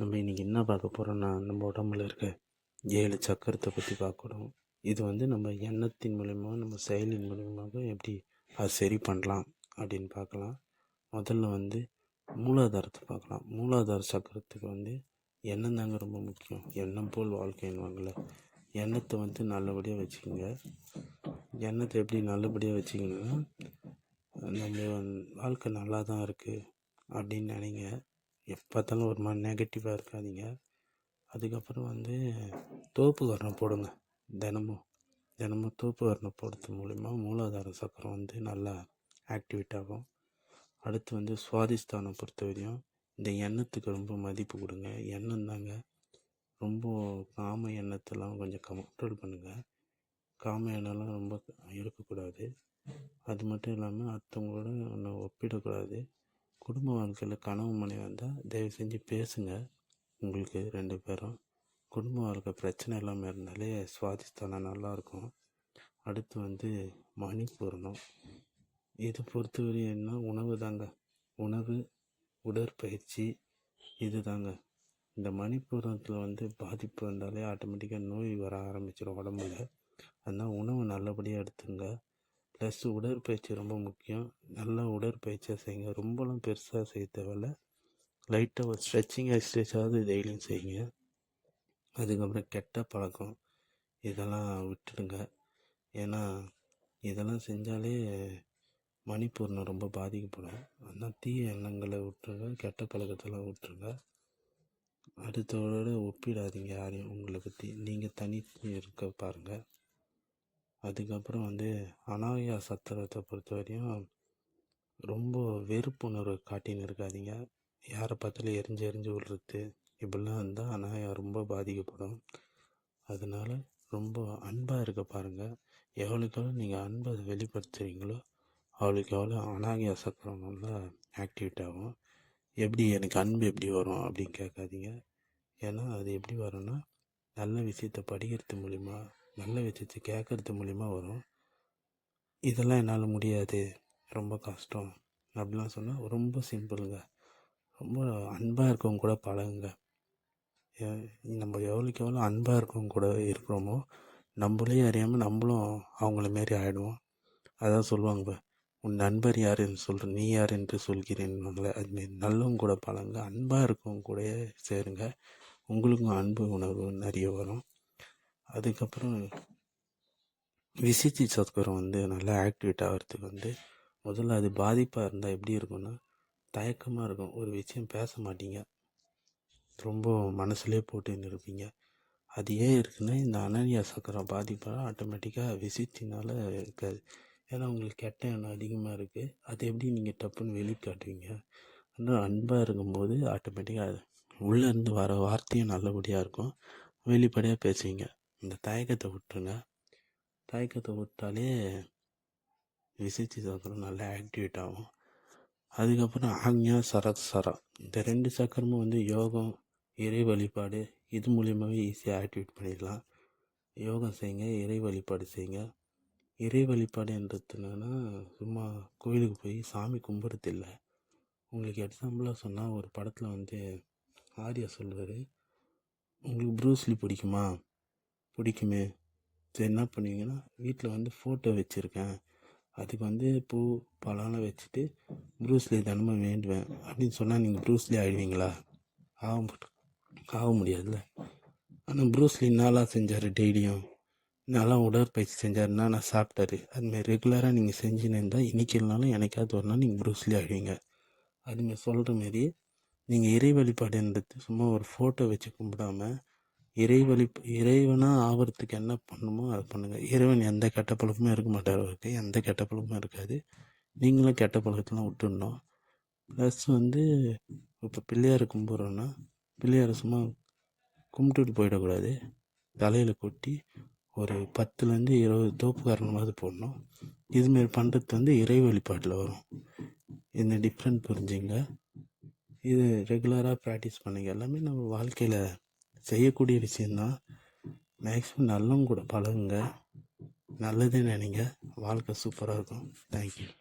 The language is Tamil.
நம்ம இன்றைக்கி என்ன பார்க்க போகிறோன்னா நம்ம உடம்புல இருக்க ஏழு சக்கரத்தை பற்றி பார்க்கணும். இது வந்து நம்ம எண்ணத்தின் மூலிமா நம்ம செயலின் மூலியமாக எப்படி அதை சரி பண்ணலாம் அப்படின்னு பார்க்கலாம். முதல்ல வந்து மூலாதாரத்தை பார்க்கலாம். மூலாதார சக்கரத்துக்கு வந்து எண்ணம் தாங்க ரொம்ப முக்கியம். எண்ணம் போல் வாழ்க்கைன்னுவாங்கள்ல எண்ணத்தை வந்து நல்லபடியாக வச்சுக்கோங்க. எண்ணத்தை எப்படி நல்லபடியாக வச்சுக்கணுன்னா நம்ம வாழ்க்கை நல்லா தான் இருக்குது அப்படின்னு நினைங்க. எப்போ பார்த்தாலும் ஒரு மாதிரி நெகட்டிவாக இருக்காதீங்க. அதுக்கப்புறம் வந்து தோப்பு வர்ணம் போடுங்க. தினமும். தினமும் தோப்பு வர்ணம் போடுறது மூலிமா மூலாதார சக்கரம் வந்து நல்லா ஆக்டிவேட் ஆகும். அடுத்து வந்து சுவாதிஸ்தானம் பொறுத்த வரையும் இந்த எண்ணத்துக்கு ரொம்ப மதிப்பு கொடுங்க. எண்ணம் தாங்க. ரொம்ப காம எண்ணத்தெல்லாம் கொஞ்சம் கண்ட்ரோல் பண்ணுங்கள் காம எண்ணம்லாம் ரொம்ப இருக்கக்கூடாது. அது மட்டும் இல்லாமல் அடுத்தவங்களோட ஒன்றும் ஒப்பிடக்கூடாது. குடும்ப வாழ்க்கையில் கணவன் மனைவி வந்தால் தயவு செஞ்சு பேசுங்க. உங்களுக்கு ரெண்டு பேரும். குடும்ப வாழ்க்கை பிரச்சனை இல்லாமல் இருந்தாலே சுவாதிஸ்தானம் நல்லாயிருக்கும் அடுத்து வந்து மணி பூரணம் பொறுத்தவரையும் பொறுத்தவரை என்ன? உணவு தாங்க. உணவு உடற்பயிற்சி இது தாங்க. இந்த மணிப்பூரணத்தில் வந்து பாதிப்பு வந்தாலே ஆட்டோமேட்டிக்காக நோய் வர ஆரம்பிச்சிடும் உடம்புல. அதனால் உணவு நல்லபடியாக எடுத்துங்க. ப்ளஸ் உடற்பயிற்சி ரொம்ப முக்கியம். நல்லா உடற்பயிற்சியாக செய்யுங்க. ரொம்பலாம் பெருசாக செய்ய தேவையில்ல. லைட்டாக ஒரு ஸ்ட்ரெச்சிங் எக்ஸசைஸாவது டெய்லியும் செய்யுங்க. அதுக்கப்புறம் கெட்ட பழக்கம். இதெல்லாம் விட்டுடுங்க. ஏன்னா இதெல்லாம் செஞ்சாலே மணிப்பூர்ணம் ரொம்ப பாதிக்கப்படும். அதனால் தீய எண்ணங்களை விட்டுருங்க. கெட்ட பழக்கத்தெல்லாம் விட்டுருங்க. அடுத்தவரோட ஒப்பிடாதீங்க யாரையும். உங்களை பற்றி நீங்கள் தனி இருக்க பாருங்கள் அதுக்கப்புறம் வந்து அனாயா சத்திரத்தை பொறுத்த வரையும் ரொம்ப வெறுப்புணர்வு காட்டின்னு இருக்காதீங்க யாரை பார்த்தாலும் எரிஞ்சு எரிஞ்சு விடுறது இப்படிலாம் இருந்தால் அனாயா ரொம்ப பாதிக்கப்படும். அதனால் ரொம்ப அன்பாக இருக்க பாருங்கள் எவ்வளோக்கு எவ்வளோ நீங்கள் அன்பை வெளிப்படுத்துகிறீங்களோ அவளுக்கு எவ்வளோ அனாகிய சக்கரம் நல்லா ஆக்டிவேட் ஆகும். எப்படி எனக்கு அன்பு எப்படி வரும் அப்படின்னு கேட்காதீங்க. ஏன்னா அது எப்படி வரும்னா நல்ல விஷயத்தை படிக்கிறது மூலிமா நல்ல விஷயத்தை கேட்குறது மூலிமா வரும். இதெல்லாம் என்னால் முடியாது. ரொம்ப கஷ்டம். அப்படிலாம் சொன்னால் ரொம்ப சிம்பிளுங்க ரொம்ப அன்பாக இருக்கவங்க கூட பழகுங்க. நம்ம எவ்வளோக்கு எவ்வளோ அன்பாக இருக்கவங்க கூட இருக்கிறோமோ நம்மளே அறியாமல் நம்மளும் அவங்கள மாரி ஆகிடுவோம் அதான் சொல்லுவாங்க உன் நண்பர் யார் என்று சொல்கிற நீ யார் என்று சொல்கிறேன்னுவாங்களே அதுமாரி நல்லவங்க கூட பழங்க அன்பாக இருக்கவங்க கூட சேருங்க. உங்களுக்கும் அன்பு உணர்வு நிறைய வரும். அதுக்கப்புறம் விசித்தி சக்கரம் வந்து நல்லா ஆக்டிவேட் ஆகிறதுக்கு வந்து முதல்ல அது பாதிப்பாக இருந்தால் எப்படி இருக்கும்னா தயக்கமாக இருக்கும். ஒரு விஷயம் பேச மாட்டீங்க. ரொம்ப மனசுலேயே போட்டு இருப்பீங்க அது ஏன் இருக்குன்னா இந்த அனன்யா சக்கரம் பாதிப்பாக ஆட்டோமேட்டிக்காக விசித்தினால் இருக்காது. ஏன்னா உங்களுக்கு கெட்ட எண்ணம் அதிகமாக இருக்குது அது எப்படி நீங்கள் டப்புன்னு வெளிக்காட்டுவீங்க? ஆனால் அன்பாக இருக்கும்போது ஆட்டோமேட்டிக்காக உள்ளேருந்து வர வார்த்தையும் நல்லபடியாக இருக்கும். வெளிப்படையாக பேசுவீங்க. இந்த தயக்கத்தை விட்டுருங்க. தயக்கத்தை விட்டாலே விசித்தி சக்கரம் நல்லா ஆக்டிவேட் ஆகும். அதுக்கப்புறம் ஆக்ஞா சரஸ்வரா இந்த ரெண்டு சக்கரமும் வந்து யோகம் இறை வழிபாடு இது மூலியமாகவே ஈஸியாக ஆக்டிவேட் பண்ணிடலாம். யோகம் செய்யுங்க இறை வழிபாடு செய்யுங்க. இறை வழிபாடுன்றது என்னென்னா சும்மா கோயிலுக்கு போய் சாமி கும்பிட்றது இல்லை. உங்களுக்கு எக்ஸாம்பிளாக சொன்னால் ஒரு படத்தில் வந்து ஆரியா சொல்வார் உங்களுக்கு ப்ரூஸ்லி பிடிக்குமா? பிடிக்குமே. சரி என்ன பண்ணுவீங்கன்னா வீட்டில் வந்து ஃபோட்டோ வச்சுருக்கேன். அதுக்கு வந்து பூ பழம்லாம் வச்சுட்டு ப்ரூஸ்லி தினமும் வேண்டுவேன். அப்படின்னு சொன்னால் நீங்கள் ப்ரூஸ்லி ஆகிடுவீங்களா ஆக ஆக முடியாதுல்ல. ஆனால் ப்ரூஸ்லி நாளாக செஞ்சார் டெய்லியும். நல்லா உடற்பயிற்சி செஞ்சாருன்னா நான் சாப்பிட்டாரு. அதுமாரி ரெகுலராக நீங்கள் செஞ்சுன்னு இருந்தால் இன்றைக்கி இல்லைனாலும் எனக்காவது ஒரு நாள் நீங்கள் ப்ரூஸ்லி ஆகிடுவீங்க அதுமாரி சொல்கிற மாரி நீங்கள் இறை வழிபாடுன்றது சும்மா ஒரு ஃபோட்டோ வச்சு கும்பிடாம இறை வழி இறைவனாக ஆகிறதுக்கு என்ன பண்ணணுமோ அதை பண்ணுங்கள் இறைவன் எந்த கெட்ட பழக்கமும் இருக்க மாட்டார் அவருக்கு எந்த கெட்ட பழக்கமும் இருக்காது. நீங்களும் கெட்ட பழக்கத்தெலாம் விட்டுடணும். ப்ளஸ் வந்து இப்போ பிள்ளையார் கும்பிட்றோன்னா பிள்ளையாரை சும்மா கும்பிட்டுட்டு போயிடக்கூடாது. தலையில் கொட்டி ஒரு பத்துலேருந்து இருபது தோப்பு காரணமாவது போடணும். இதுமாரி பண்ணுறது வந்து இறை வழிபாட்டில் வரும். இந்த டிஃப்ரெண்ட் புரிஞ்சுங்க. இது ரெகுலராக ப்ராக்டிஸ் பண்ணுங்க. எல்லாமே நம்ம வாழ்க்கையில் செய்யக்கூடிய விஷயந்தான். மேக்ஸிமம் நல்லவங்க கூட பழகுங்க. நல்லதே நினைங்க. வாழ்க்கை சூப்பராக இருக்கும். தேங்க்யூ